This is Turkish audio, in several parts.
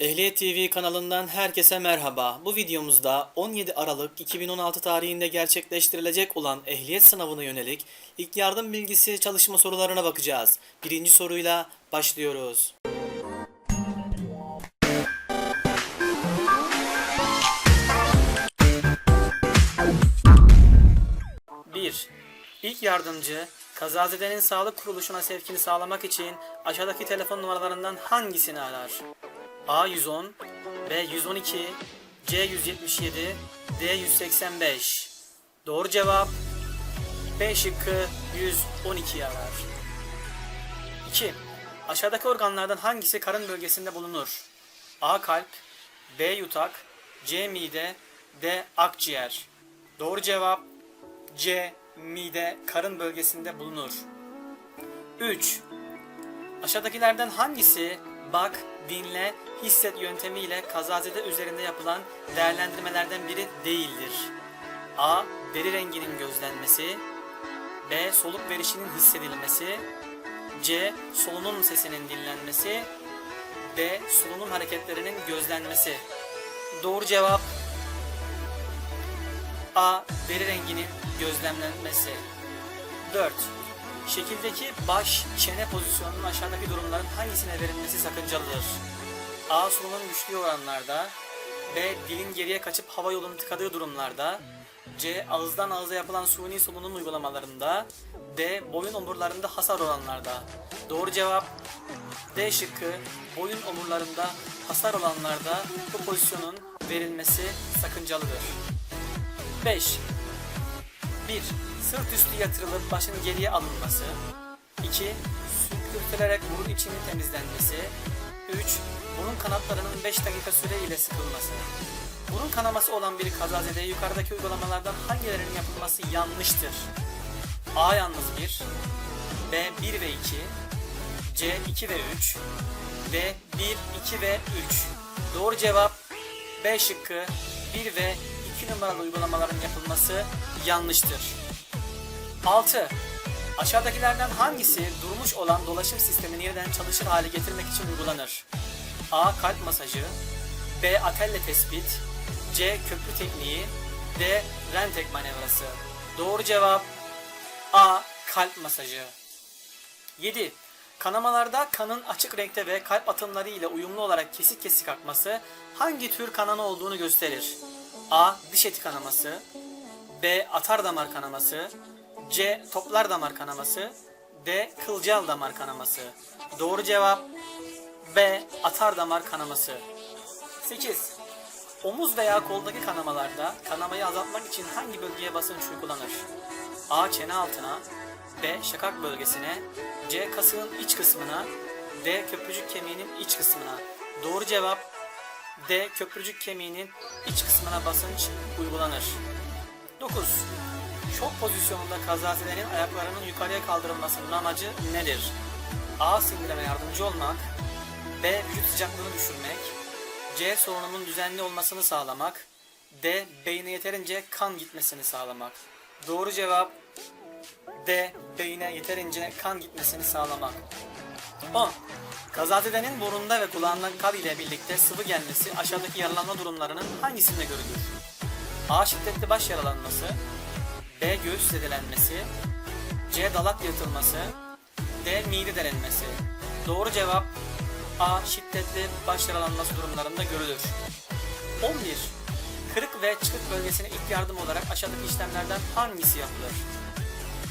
Ehliyet TV kanalından herkese merhaba. Bu videomuzda 17 Aralık 2016 tarihinde gerçekleştirilecek olan ehliyet sınavına yönelik ilk yardım bilgisi çalışma sorularına bakacağız. Birinci soruyla başlıyoruz. 1. İlk yardımcı kazazedenin sağlık kuruluşuna sevkini sağlamak için aşağıdaki telefon numaralarından hangisini arar? A 110, B 112, C 177, D 185. Doğru cevap B şıkkı 112 arar. 2. Aşağıdaki organlardan hangisi karın bölgesinde bulunur? A. Kalp B. Yutak C. Mide D. Akciğer Doğru cevap C. Mide karın bölgesinde bulunur. 3. Aşağıdakilerden hangisi bak, dinle, hisset yöntemiyle kazazede üzerinde yapılan değerlendirmelerden biri değildir? A. Deri renginin gözlenmesi B. Soluk verişinin hissedilmesi C. Solunum sesinin dinlenmesi D. Solunum hareketlerinin gözlenmesi Doğru cevap A. Deri renginin gözlemlenmesi 4. Şekildeki baş, çene pozisyonunun aşağıdaki durumların hangisine verilmesi sakıncalıdır? A. Solunum güçlü oranlarda B. Dilin geriye kaçıp hava yolunu tıkadığı durumlarda C. Ağızdan ağıza yapılan suni solunum uygulamalarında D. Boyun omurlarında hasar olanlarda Doğru cevap D şıkkı boyun omurlarında hasar olanlarda bu pozisyonun verilmesi sakıncalıdır. 5. 1. Sırt üstü yatırılıp başın geriye alınması. 2. Sürtürterek burun içinin temizlenmesi. 3. Burun kanatlarının 5 dakika süre ile sıkılması. Burun kanaması olan bir kazazede yukarıdaki uygulamalardan hangilerinin yapılması yanlıştır? A yalnız 1. B 1 ve 2. C 2 ve 3. D 1, 2 ve 3. Doğru cevap B şıkkı 1 ve 2 numaralı uygulamaların yapılması yanlıştır. 6. Aşağıdakilerden hangisi durmuş olan dolaşım sistemini yeniden çalışır hale getirmek için uygulanır? A. Kalp masajı B. Atelle tespit C. Köprü tekniği D. Rentek manevrası Doğru cevap A. Kalp masajı 7. Kanamalarda kanın açık renkte ve kalp atımları ile uyumlu olarak kesik kesik akması hangi tür kanama olduğunu gösterir? A. Diş eti kanaması B. Atar damar kanaması C. Toplar damar kanaması D. Kılcal damar kanaması Doğru cevap B. Atar damar kanaması 8. Omuz veya koldaki kanamalarda kanamayı azaltmak için hangi bölgeye basınç uygulanır? A. Çene altına B. Şakak bölgesine C. Kasığın iç kısmına D. Köprücük kemiğinin iç kısmına Doğru cevap D. Köprücük kemiğinin iç kısmına basınç uygulanır. 9. Şok pozisyonunda kazazedenin ayaklarının yukarıya kaldırılmasının amacı nedir? A. Sindirime yardımcı olmak B. Vücut sıcaklığını düşürmek C. Solunumun düzenli olmasını sağlamak D. Beyne yeterince kan gitmesini sağlamak Doğru cevap D. Beyne yeterince kan gitmesini sağlamak 10. Kazazedenin burnunda ve kulağından kan ile birlikte sıvı gelmesi aşağıdaki yaralanma durumlarının hangisinde görülür? A. Şiddetli baş yaralanması B. Göğüs zedelenmesi C. Dalak yırtılması D. Mide delenmesi Doğru cevap A. Şiddetli baş yaralanması durumlarında görülür. 11. Kırık ve çıkık bölgesine ilk yardım olarak aşağıdaki işlemlerden hangisi yapılır?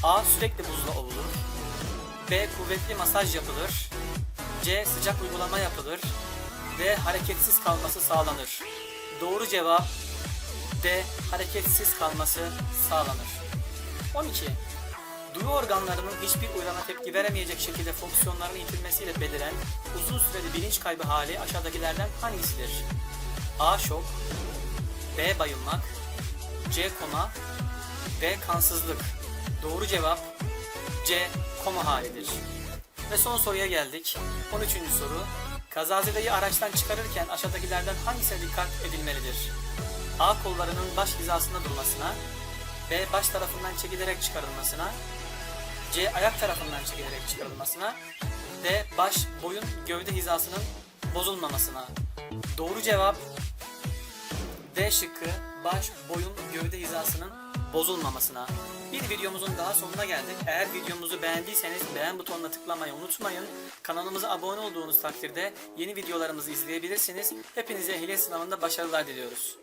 A. Sürekli buzla ovulur. B. Kuvvetli masaj yapılır. C. Sıcak uygulama yapılır. D. Hareketsiz kalması sağlanır. Doğru cevap D. Hareketsiz kalması sağlanır. 12. Duyu organlarının hiçbir uyrana tepki veremeyecek şekilde fonksiyonlarını yitirmesiyle beliren uzun süreli bilinç kaybı hali aşağıdakilerden hangisidir? A. Şok B. Bayılmak C. Koma D. Kansızlık Doğru cevap C. Koma halidir. Ve son soruya geldik. 13. soru. Kazazedeyi araçtan çıkarırken aşağıdakilerden hangisine dikkat edilmelidir? A. Kollarının baş hizasında durmasına B. Baş tarafından çekilerek çıkarılmasına C. Ayak tarafından çekilerek çıkarılmasına D. Baş, boyun, gövde hizasının bozulmamasına Doğru cevap D şıkkı baş, boyun, gövde hizasının bozulmamasına. Bir videomuzun daha sonuna geldik. Eğer videomuzu beğendiyseniz beğen butonuna tıklamayı unutmayın. Kanalımıza abone olduğunuz takdirde yeni videolarımızı izleyebilirsiniz. Hepinize ehliyet sınavında başarılar diliyoruz.